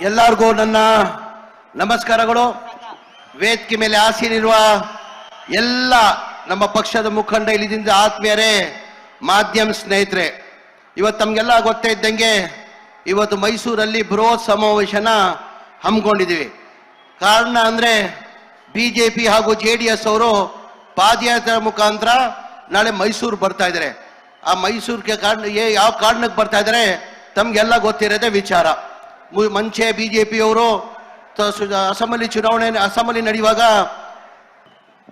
ಎಲ್ಲರಿಗೂ ನನ್ನ ನಮಸ್ಕಾರಗಳು. ವೇದಿಕೆ ಮೇಲೆ ಆಸೀನಿರುವ ಎಲ್ಲ ನಮ್ಮ ಪಕ್ಷದ ಮುಖಂಡ ಇಲ್ಲಿದಿಂದ ಆತ್ಮೀಯರೇ, ಮಾಧ್ಯಮ ಸ್ನೇಹಿತರೆ, ಇವತ್ತು ನಮಗೆಲ್ಲ ಗೊತ್ತೇ ಇದ್ದಂಗೆ ಇವತ್ತು ಮೈಸೂರಲ್ಲಿ ಬೃಹತ್ ಸಮಾವೇಶನ ಹಮ್ಮಿಕೊಂಡಿದ್ದೀವಿ. ಕಾರಣ ಅಂದ್ರೆ ಬಿಜೆಪಿ ಹಾಗೂ ಜೆ ಡಿ ಎಸ್ ಅವರು ಪಾದಯಾತ್ರೆ ಮುಖಾಂತರ ನಾಳೆ ಮೈಸೂರು ಬರ್ತಾ ಇದ್ದಾರೆ. ಆ ಮೈಸೂರಿಗೆ ಕಾರಣ ಯಾವ ಕಾರಣಕ್ಕೆ ಬರ್ತಾ ಇದ್ದಾರೆ, ತಮಗೆಲ್ಲ ಗೊತ್ತಿರೋದೇ ವಿಚಾರ. ಮು- ಜೆ ಪಿಯವರು ಅಸೆಂಬ್ಲಿ ಚುನಾವಣೆ ಅಸೆಂಬ್ಲಿ ನಡೆಯುವಾಗ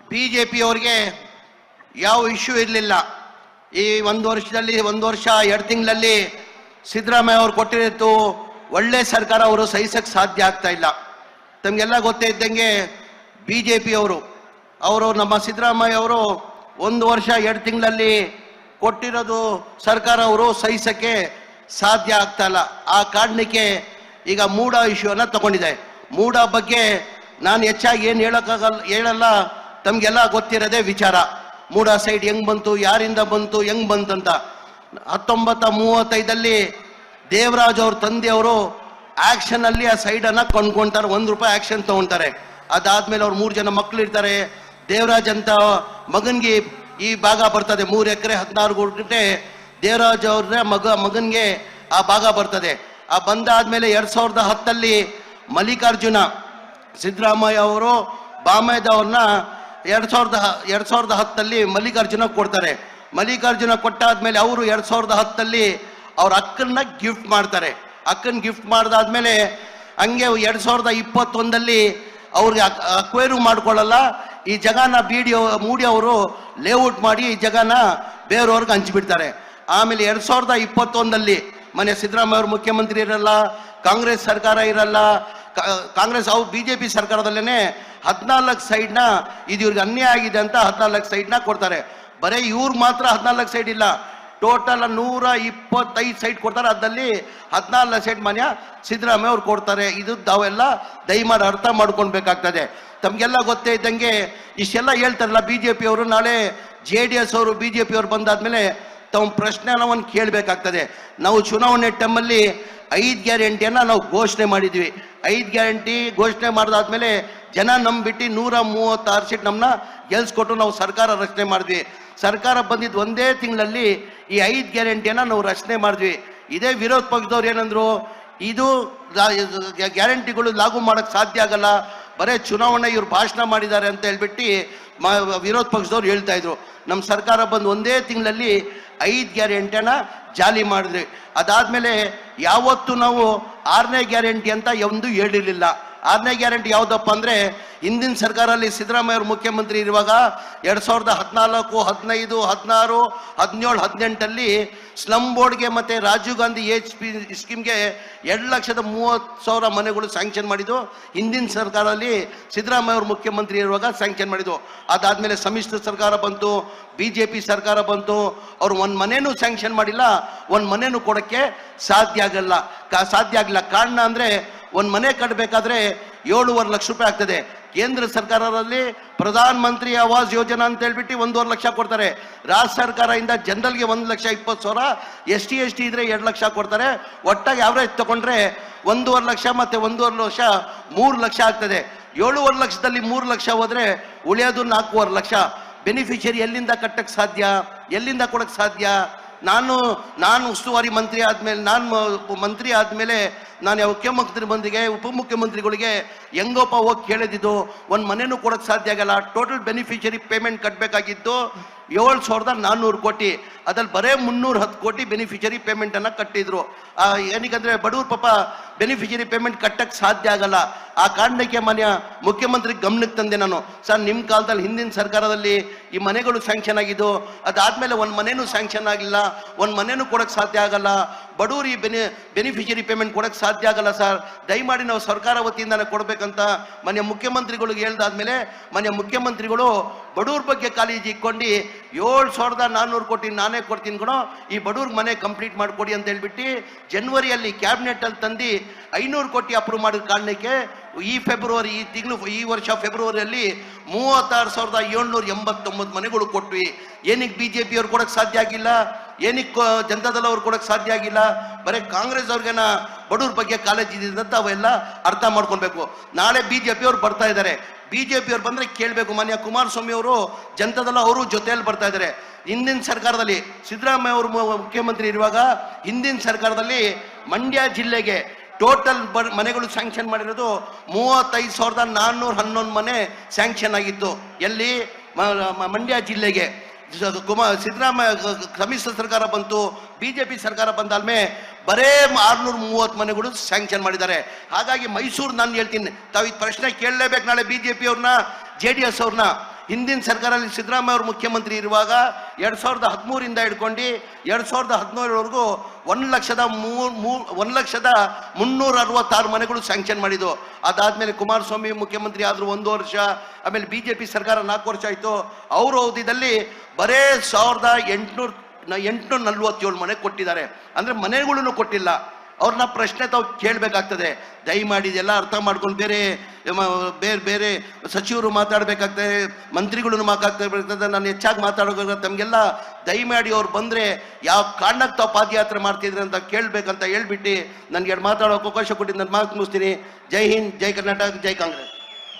ಬಿಜೆಪಿ ಅವರಿಗೆ ಯಾವ ಇಶ್ಯೂ ಇರಲಿಲ್ಲ. ಈ ಒಂದು ವರ್ಷದಲ್ಲಿ, ಒಂದು ವರ್ಷ, ಎರಡು ತಿಂಗಳಲ್ಲಿ ಸಿದ್ದರಾಮಯ್ಯ ಅವರು ಕೊಟ್ಟಿರೋದು ಒಳ್ಳೆ ಸರ್ಕಾರ ಅವರು ಸಹಿಸಕ್ಕೆ ಸಾಧ್ಯ ಆಗ್ತಾ ಇಲ್ಲ. ತಮಗೆಲ್ಲ ಗೊತ್ತೇ ಇದ್ದಂಗೆ ಬಿ ಜೆ ಪಿಯವರು ಅವರು ನಮ್ಮ ಸಿದ್ದರಾಮಯ್ಯ ಅವರು ಒಂದು ವರ್ಷ, ಎರಡು ತಿಂಗಳಲ್ಲಿ ಕೊಟ್ಟಿರೋದು ಸರ್ಕಾರ ಅವರು ಸಹಿಸಕ್ಕೆ ಸಾಧ್ಯ ಆಗ್ತಾ ಇಲ್ಲ. ಆ ಕಾರಣಕ್ಕೆ ಈಗ ಮೂಡ ಇಶ್ಯೂನ ತಗೊಂಡಿದೆ. ಮೂಡ ಬಗ್ಗೆ ನಾನು ಹೆಚ್ಚಾಗಿ ಏನು ಹೇಳೋಕ್ಕಾಗಲ್ಲ ಹೇಳಲ್ಲ. ತಮಗೆಲ್ಲ ಗೊತ್ತಿರೋದೇ ವಿಚಾರ. ಮೂಡ ಸೈಡ್ ಹೆಂಗ್ ಬಂತು, ಯಾರಿಂದ ಬಂತು, ಹೆಂಗ್ ಬಂತಂತ ಹತ್ತೊಂಬತ್ತ ಮೂವತ್ತೈದಲ್ಲಿ ದೇವರಾಜ್ ಅವ್ರ ತಂದೆಯವರು ಆಕ್ಷನ್ ಅಲ್ಲಿ ಆ ಸೈಡ್ ಅನ್ನ ಕೊಂಡ್ಕೊಂತಾರೆ. ಒಂದ್ ರೂಪಾಯಿ ಆಕ್ಷನ್ ತಗೊಂತಾರೆ. ಅದಾದ್ಮೇಲೆ ಅವ್ರು ಮೂರು ಜನ ಮಕ್ಳು ಇರ್ತಾರೆ ದೇವರಾಜ್ ಅಂತ ಮಗನ್ಗೆ ಈ ಭಾಗ ಬರ್ತದೆ. ಮೂರು ಎಕರೆ, ಹದಿನಾರು ಗುಂಟೆ ದೇವರಾಜ್ ಅವ್ರ ಮಗ, ಮಗನ್ಗೆ ಆ ಭಾಗ ಬರ್ತದೆ. ಆ ಬಂದಾದ್ಮೇಲೆ ಎರಡ್ ಸಾವಿರದ ಹತ್ತಲ್ಲಿ ಮಲ್ಲಿಕಾರ್ಜುನ ಸಿದ್ದರಾಮಯ್ಯ ಅವರು ಬಾಮಯ್ಯದವ್ರನ್ನ ಎರಡ್ ಸಾವಿರದ ಎರಡು ಸಾವಿರದ ಹತ್ತಲ್ಲಿ ಮಲ್ಲಿಕಾರ್ಜುನ ಕೊಡ್ತಾರೆ. ಮಲ್ಲಿಕಾರ್ಜುನ ಕೊಟ್ಟಾದ್ಮೇಲೆ ಅವರು ಎರಡ್ ಸಾವಿರದ ಹತ್ತಲ್ಲಿ ಅವ್ರ ಅಕ್ಕನ್ನ ಗಿಫ್ಟ್ ಮಾಡ್ತಾರೆ. ಅಕ್ಕನ್ ಗಿಫ್ಟ್ ಮಾಡಿದಾದ್ಮೇಲೆ ಹಂಗೆ ಎರಡ್ ಸಾವಿರದ ಇಪ್ಪತ್ತೊಂದಲ್ಲಿ ಅವ್ರಿಗೆ ಅಕ್ವೇರು ಮಾಡ್ಕೊಳ್ಳಲ್ಲ. ಈ ಜಗನ ಬಿ ಮೂಡಿ ಅವರು ಲೇಔಟ್ ಮಾಡಿ ಈ ಜಗನ ಬೇರೆಯವ್ರಿಗೆ ಹಂಚಿಬಿಡ್ತಾರೆ. ಆಮೇಲೆ ಎರಡ್ ಸಾವಿರದ ಇಪ್ಪತ್ತೊಂದಲ್ಲಿ ಮನೆ ಸಿದ್ದರಾಮಯ್ಯ ಅವರು ಮುಖ್ಯಮಂತ್ರಿ ಇರಲ್ಲ, ಕಾಂಗ್ರೆಸ್ ಸರ್ಕಾರ ಇರಲ್ಲ ಅವು ಬಿ ಜೆ ಪಿ ಸರ್ಕಾರದಲ್ಲೇನೆ ಹದಿನಾಲ್ಕು ಸೈಡ್ನ ಇದು ಇವ್ರಿಗೆ ಅನ್ಯಾಯ ಆಗಿದೆ ಅಂತ ಹದಿನಾಲ್ಕು ಸೈಡ್ನ ಕೊಡ್ತಾರೆ. ಬರೀ ಇವ್ರಿಗೆ ಮಾತ್ರ ಹದಿನಾಲ್ಕು ಸೈಡ್ ಇಲ್ಲ. ಟೋಟಲ್ ನೂರ ಇಪ್ಪತ್ತೈದು ಸೈಟ್ ಕೊಡ್ತಾರೆ. ಅದರಲ್ಲಿ ಹದಿನಾಲ್ಕು ಸೈಟ್ ಮನೆಯ ಸಿದ್ದರಾಮಯ್ಯ ಅವ್ರು ಕೊಡ್ತಾರೆ ಇದು ತಾವೆಲ್ಲ ದಯಮಾಡಿ ಅರ್ಥ ಮಾಡ್ಕೊಳ್ಬೇಕಾಗ್ತದೆ. ತಮಗೆಲ್ಲ ಗೊತ್ತೇ ಇದ್ದಂಗೆ ಇಷ್ಟೆಲ್ಲ ಹೇಳ್ತಾರಲ್ಲ ಬಿ ಜೆ ಅವರು ನಾಳೆ ಜೆ ಡಿ ಎಸ್ ಅವರು ಬಿ ಜೆ ಪಿ ಅವರು ಬಂದಾದ್ಮೇಲೆ ತಾವು ಪ್ರಶ್ನೆ ಒಂದು ಕೇಳಬೇಕಾಗ್ತದೆ. ನಾವು ಚುನಾವಣೆ ಟೈಮಲ್ಲಿ ಐದು ಗ್ಯಾರಂಟಿಯನ್ನ ನಾವು ಘೋಷಣೆ ಮಾಡಿದ್ವಿ. ಐದು ಗ್ಯಾರಂಟಿ ಘೋಷಣೆ ಮಾಡಿದಾದ್ಮೇಲೆ ಜನ ನಂಬಿಟ್ಟು ನೂರ ಮೂವತ್ತಾರು ಸೀಟ್ ನಮ್ಮನ್ನ ಗೆಲ್ಸ್ಕೊಟ್ಟು ನಾವು ಸರ್ಕಾರ ರಚನೆ ಮಾಡಿದ್ವಿ. ಸರ್ಕಾರ ಬಂದಿದ್ದು ಒಂದೇ ತಿಂಗಳಲ್ಲಿ ಈ ಐದು ಗ್ಯಾರಂಟಿಯನ್ನ ನಾವು ರಚನೆ ಮಾಡಿದ್ವಿ. ಇದೇ ವಿರೋಧ ಪಕ್ಷದವ್ರು ಏನಂದ್ರು, ಇದು ಗ್ಯಾರಂಟಿಗಳು ಲಾಗು ಮಾಡಕ್ ಸಾಧ್ಯ ಆಗಲ್ಲ. ಬರೇ ಚುನಾವಣೆ ಇವ್ರು ಭಾಷಣ ಮಾಡಿದ್ದಾರೆ ಅಂತ ಹೇಳ್ಬಿಟ್ಟು ವಿರೋಧ ಪಕ್ಷದವ್ರು ಹೇಳ್ತಾ ಇದ್ರು. ನಮ್ಮ ಸರ್ಕಾರ ಬಂದು ಒಂದೇ ತಿಂಗಳಲ್ಲಿ ಐದು ಗ್ಯಾರಂಟಿಯನ್ನ ಜಾಲಿ ಮಾಡಿದ್ರಿ ಅದಾದ್ಮೇಲೆ ಯಾವತ್ತು ನಾವು ಆರನೇ ಗ್ಯಾರಂಟಿ ಅಂತ ಎಂದು ಹೇಳಿರ್ಲಿಲ್ಲ. ಆರನೇ ಗ್ಯಾರಂಟಿ ಯಾವುದಪ್ಪ ಅಂದ್ರೆ ಹಿಂದಿನ ಸರ್ಕಾರಲ್ಲಿ ಸಿದ್ದರಾಮಯ್ಯ ಅವರು ಮುಖ್ಯಮಂತ್ರಿ ಇರುವಾಗ ಎರಡು ಸಾವಿರದ ಹದಿನಾಲ್ಕು, ಹದಿನೈದು, ಹದಿನಾರು, ಹದಿನೇಳು, ಹದಿನೆಂಟಲ್ಲಿ ಸ್ಲಮ್ ಬೋರ್ಡ್ಗೆ ಮತ್ತೆ ರಾಜೀವ್ ಗಾಂಧಿ ಎಚ್ ಪಿ ಸ್ಕೀಮ್ಗೆ ಎರಡು ಲಕ್ಷದ ಮೂವತ್ತು ಸಾವಿರ ಮನೆಗಳು ಸ್ಯಾಂಕ್ಷನ್ ಮಾಡಿದ್ದು. ಹಿಂದಿನ ಸರ್ಕಾರದಲ್ಲಿ ಸಿದ್ದರಾಮಯ್ಯ ಅವರು ಮುಖ್ಯಮಂತ್ರಿ ಇರುವಾಗ ಸ್ಯಾಂಕ್ಷನ್ ಮಾಡಿದ್ದು. ಅದಾದಮೇಲೆ ಸಮ್ಮಿಶ್ರ ಸರ್ಕಾರ ಬಂತು ಬಿ ಜೆ ಪಿ ಸರ್ಕಾರ ಬಂತು. ಅವರು ಒಂದು ಮನೆಯೂ ಸ್ಯಾಂಕ್ಷನ್ ಮಾಡಿಲ್ಲ, ಒಂದು ಮನೆಯೂ ಕೊಡೋಕ್ಕೆ ಸಾಧ್ಯ ಆಗಲ್ಲ. ಕಾ- ಸಾಧ್ಯ ಆಗಿಲ್ಲ ಕಾರಣ ಅಂದ್ರೆ ಒಂದು ಮನೆ ಕಟ್ಟಬೇಕಾದ್ರೆ ಏಳುವರೆ ಲಕ್ಷ ರೂಪಾಯಿ ಆಗ್ತದೆ. ಕೇಂದ್ರ ಸರ್ಕಾರದಲ್ಲಿ ಪ್ರಧಾನ ಮಂತ್ರಿ ಆವಾಸ್ ಯೋಜನಾ ಅಂತ ಹೇಳ್ಬಿಟ್ಟು ಒಂದೂವರೆ ಲಕ್ಷ ಕೊಡ್ತಾರೆ. ರಾಜ್ಯ ಸರ್ಕಾರದಿಂದ ಜನರಲ್ಗೆ ಒಂದು ಲಕ್ಷ ಇಪ್ಪತ್ತು ಸಾವಿರ ಎಸ್ ಟಿ ಎಸ್ ಟಿ ಇದ್ರೆ ಎರಡು ಲಕ್ಷ ಕೊಡ್ತಾರೆ. ಒಟ್ಟಾಗಿ ಆವ್ರೇಜ್ ತಗೊಂಡ್ರೆ ಒಂದೂವರೆ ಲಕ್ಷ ಮತ್ತೆ ಒಂದೂವರೆ ಲಕ್ಷ ಮೂರು ಲಕ್ಷ ಆಗ್ತದೆ. ಏಳುವರೆ ಲಕ್ಷದಲ್ಲಿ ಮೂರು ಲಕ್ಷ ಹೋದ್ರೆ ಉಳಿಯೋದು ನಾಲ್ಕೂವರೆ ಲಕ್ಷ. ಬೆನಿಫಿಷರಿ ಎಲ್ಲಿಂದ ಕಟ್ಟಕ್ಕೆ ಸಾಧ್ಯ? ಎಲ್ಲಿಂದ ಕೊಡಕ್ಕೆ ಸಾಧ್ಯ? ನಾನು ನಾನು ಉಸ್ತುವಾರಿ ಮಂತ್ರಿ ಆದಮೇಲೆ, ನಾನು ಮಂತ್ರಿ ಆದಮೇಲೆ ನಾನು ಯಾವ ಮುಖ್ಯಮಂತ್ರಿ ಬಂದಿಗೆ, ಉಪಮುಖ್ಯಮಂತ್ರಿಗಳಿಗೆ ಹೆಂಗೋಪ ಹೋಗಿ ಕೇಳಿದ್ದು ಒಂದು ಮನೆನೂ ಕೊಡೋಕ್ಕೆ ಸಾಧ್ಯ ಆಗಲ್ಲ ಟೋಟಲ್ ಬೆನಿಫಿಷರಿ ಪೇಮೆಂಟ್ ಕಟ್ಟಬೇಕಾಗಿದ್ದು ಏಳು ಸಾವಿರದ ನಾನ್ನೂರು ಕೋಟಿ. ಅದ್ರಲ್ಲಿ ಬರೇ ಮುನ್ನೂರ ಹತ್ತು ಕೋಟಿ ಬೆನಿಫಿಷರಿ ಪೇಮೆಂಟ್ ಅನ್ನ ಕಟ್ಟಿದ್ರು. ಏನಕ್ಕಂದ್ರೆ ಬಡವ್ರ ಪಾಪ ಬೆನಿಫಿಷರಿ ಪೇಮೆಂಟ್ ಕಟ್ಟಕ್ಕೆ ಸಾಧ್ಯ ಆಗಲ್ಲ. ಆ ಕಾರಣಕ್ಕೆ ಮನೆಯ ಮುಖ್ಯಮಂತ್ರಿ ಗಮನಕ್ಕೆ ತಂದೆ ನಾನು. ಸರ್ ನಿಮ್ಮ ಕಾಲದಲ್ಲಿ ಹಿಂದಿನ ಸರ್ಕಾರದಲ್ಲಿ ಈ ಮನೆಗಳು ಸ್ಯಾಂಕ್ಷನ್ ಆಗಿದ್ದು, ಅದಾದ್ಮೇಲೆ ಒಂದು ಮನೆನೂ ಸ್ಯಾಂಕ್ಷನ್ ಆಗಿಲ್ಲ, ಒಂದು ಮನೆನೂ ಕೊಡಕ್ಕೆ ಸಾಧ್ಯ ಆಗಲ್ಲ. ಬಡವರು ಈ ಬೆನಿ ಬೆನಿಫಿಷರಿ ಪೇಮೆಂಟ್ ಕೊಡಕ್ಕೆ ಸಾಧ್ಯ ಆಗಲ್ಲ ಸರ್. ದಯಮಾಡಿ ನಾವು ಸರ್ಕಾರ ವತಿಯಿಂದನೇ ಕೊಡಬೇಕಂತ ಮನೆಯ ಮುಖ್ಯಮಂತ್ರಿಗಳಿಗೆ ಹೇಳ್ದಾದ್ಮೇಲೆ ಮನೆಯ ಮುಖ್ಯಮಂತ್ರಿಗಳು ಬಡವ್ರ ಬಗ್ಗೆ ಕಾಳಜಿ ಇಟ್ಕೊಂಡು ಏಳು ಸಾವಿರದ ನಾನ್ನೂರು ಕೋಟಿ ನಾನೇ ಕೊಡ್ತೀನಿ ಕಣೋ, ಈ ಬಡವ್ರಿಗೆ ಮನೆ ಕಂಪ್ಲೀಟ್ ಮಾಡಿಕೊಡಿ ಅಂತ ಹೇಳ್ಬಿಟ್ಟು ಜನ್ವರಿಯಲ್ಲಿ ಕ್ಯಾಬಿನೆಟ್ ಅಲ್ಲಿ ತಂದು ಐನೂರು ಕೋಟಿ ಅಪ್ರೂವ್ ಮಾಡಿದ ಕಾರಣಕ್ಕೆ ಈ ಫೆಬ್ರವರಿ, ಈ ತಿಂಗಳು, ಈ ವರ್ಷ ಫೆಬ್ರವರಿಯಲ್ಲಿ ಮೂವತ್ತಾರು ಸಾವಿರದ ಏಳ್ನೂರ ಎಂಬತ್ತೊಂಬತ್ತು ಮನೆಗಳು ಕೊಟ್ವಿ. ಏನಕ್ಕೆ ಬಿ ಜೆ ಪಿಯವ್ರು ಕೊಡಕ್ಕೆ ಸಾಧ್ಯ ಆಗಿಲ್ಲ? ಏನಕ್ಕೆ ಜನತಾದಳ ಅವ್ರು ಕೊಡಕ್ ಸಾಧ್ಯ ಆಗಿಲ್ಲ? ಬರೀ ಕಾಂಗ್ರೆಸ್ ಅವ್ರಿಗೇನ ಬಡವ್ರ ಬಗ್ಗೆ ಕಾಲೇಜ್ ಇದೆ ಅಂತ ಅವೆಲ್ಲ ಅರ್ಥ ಮಾಡ್ಕೊಳ್ಬೇಕು. ನಾಳೆ ಬಿ ಜೆ ಪಿಯವ್ರು ಬರ್ತಾ ಇದ್ದಾರೆ. ಬಿ ಜೆ ಪಿಯವ್ರು ಬಂದ್ರೆ ಕೇಳಬೇಕು ಮಾನ್ಯ ಕುಮಾರಸ್ವಾಮಿ ಅವರು, ಜನತಾದಳ ಅವರು ಜೊತೆಯಲ್ಲಿ ಬರ್ತಾ ಇದ್ದಾರೆ. ಹಿಂದಿನ ಸರ್ಕಾರದಲ್ಲಿ ಸಿದ್ದರಾಮಯ್ಯ ಅವರು ಮುಖ್ಯಮಂತ್ರಿ ಇರುವಾಗ ಹಿಂದಿನ ಸರ್ಕಾರದಲ್ಲಿ ಮಂಡ್ಯ ಜಿಲ್ಲೆಗೆ ಟೋಟಲ್ ಮನೆಗಳು ಸ್ಯಾಂಕ್ಷನ್ ಮಾಡಿರೋದು ಮೂವತ್ತೈದು ಸಾವಿರದ ನಾನ್ನೂರ ಹನ್ನೊಂದು ಮನೆ ಸ್ಯಾಂಕ್ಷನ್ ಆಗಿತ್ತು. ಎಲ್ಲಿ? ಮಂಡ್ಯ ಜಿಲ್ಲೆಗೆ. ಕುಮಾರ್ ಸಿದ್ದರಾಮಯ್ಯ ಸಮ್ಮಿಶ್ರ ಸರ್ಕಾರ ಬಂತು ಪಿ ಸರ್ಕಾರ ಬಂದಾದ್ಮೇ ಬರೇ ಆರ್ನೂರ ಮೂವತ್ತು ಮನೆಗಳು ಸ್ಯಾಂಕ್ಷನ್ ಮಾಡಿದ್ದಾರೆ. ಹಾಗಾಗಿ ಮೈಸೂರು ನಾನು ಹೇಳ್ತೀನಿ, ತಾವು ಈ ಪ್ರಶ್ನೆ ಕೇಳಲೇಬೇಕು ನಾಳೆ ಬಿ ಜೆ ಪಿ ಅವ್ರನ್ನ ಜೆ ಡಿ ಎಸ್ ಅವ್ರನ್ನ. ಹಿಂದಿನ ಸರ್ಕಾರದಲ್ಲಿ ಸಿದ್ದರಾಮಯ್ಯ ಅವರು ಮುಖ್ಯಮಂತ್ರಿ ಇರುವಾಗ ಎರಡು ಸಾವಿರದ ಹದಿಮೂರಿಂದ ಹಿಡ್ಕೊಂಡು ಎರಡು ಸಾವಿರದ ಹದಿನೇಳವರೆಗೂ ಒಂದು ಲಕ್ಷದ ಮೂರು ಮೂ ಒಂದು ಲಕ್ಷದ ಮುನ್ನೂರ ಅರವತ್ತಾರು ಮನೆಗಳು ಸ್ಯಾಂಕ್ಷನ್ ಮಾಡಿದ್ದು. ಅದಾದಮೇಲೆ ಕುಮಾರಸ್ವಾಮಿ ಮುಖ್ಯಮಂತ್ರಿ ಆದರೂ ಒಂದು ವರ್ಷ, ಆಮೇಲೆ ಬಿ ಜೆ ಪಿ ಸರ್ಕಾರ ನಾಲ್ಕು ವರ್ಷ ಆಯಿತು. ಅವರ ಅವಧಿಯಲ್ಲಿ ಬರೇ ಸಾವಿರದ ಎಂಟುನೂರ ಎಂಟುನೂರ ನಲ್ವತ್ತೇಳು ಮನೆ ಕೊಟ್ಟಿದ್ದಾರೆ. ಅಂದರೆ ಮನೆಗಳನ್ನು ಕೊಟ್ಟಿಲ್ಲ. ಅವ್ರನ್ನ ಪ್ರಶ್ನೆ ತಾವು ಕೇಳಬೇಕಾಗ್ತದೆ. ದಯಮಾಡಿ ಇದೆಲ್ಲ ಅರ್ಥ ಮಾಡ್ಕೊಂಡು ಬೇರೆ ಬೇರೆ ಬೇರೆ ಸಚಿವರು ಮಾತಾಡಬೇಕಾಗ್ತದೆ ಮಂತ್ರಿಗಳನ್ನು ಮಾತಾಡ್ತಾ ನಾನು ಹೆಚ್ಚಾಗಿ ಮಾತಾಡೋದ್ರೆ ತಮಗೆಲ್ಲ ದಯಮಾಡಿ ಅವ್ರು ಬಂದರೆ ಯಾವ ಕಾರಣಕ್ಕೆ ತಾವು ಪಾದಯಾತ್ರೆ ಮಾಡ್ತಿದ್ರಿ ಅಂತ ಕೇಳಬೇಕಂತ ಹೇಳ್ಬಿಟ್ಟು ನನಗೆ ಎರಡು ಮಾತಾಡೋಕೆ ಅವಕಾಶ ಕೊಟ್ಟಿದ್ದು, ನಾನು ಮಾತು ಮುಗಿಸ್ತೀನಿ. ಜೈ ಹಿಂದ್, ಜೈ ಕರ್ನಾಟಕ, ಜೈ ಕಾಂಗ್ರೆಸ್.